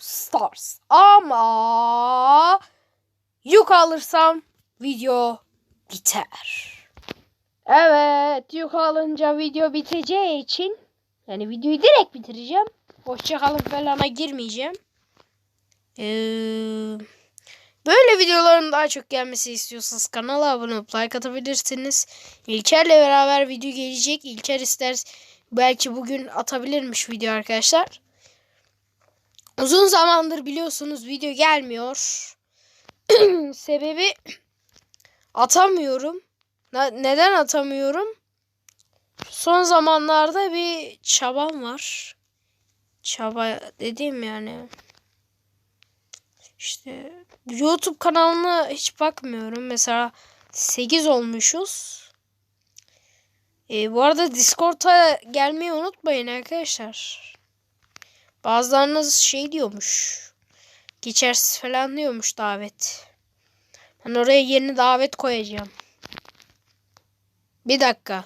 Stars. Ama yük alırsam video biter. Evet yük alınca video biteceği için yani videoyu direkt bitireceğim. Hoşçakalın falana girmeyeceğim. Ee, böyle videoların daha çok gelmesi istiyorsanız kanala abone olup like atabilirsiniz. İlker'le beraber video gelecek. İlker ister belki bugün atabilirmiş video arkadaşlar. Uzun zamandır biliyorsunuz video gelmiyor. Sebebi atamıyorum. Ne- neden atamıyorum? Son zamanlarda bir çabam var. Çaba dediğim yani. İşte YouTube kanalına hiç bakmıyorum. Mesela 8 olmuşuz. E, bu arada Discord'a gelmeyi unutmayın arkadaşlar. Bazılarınız şey diyormuş. Geçersiz falan diyormuş davet. Ben oraya yeni davet koyacağım. Bir dakika.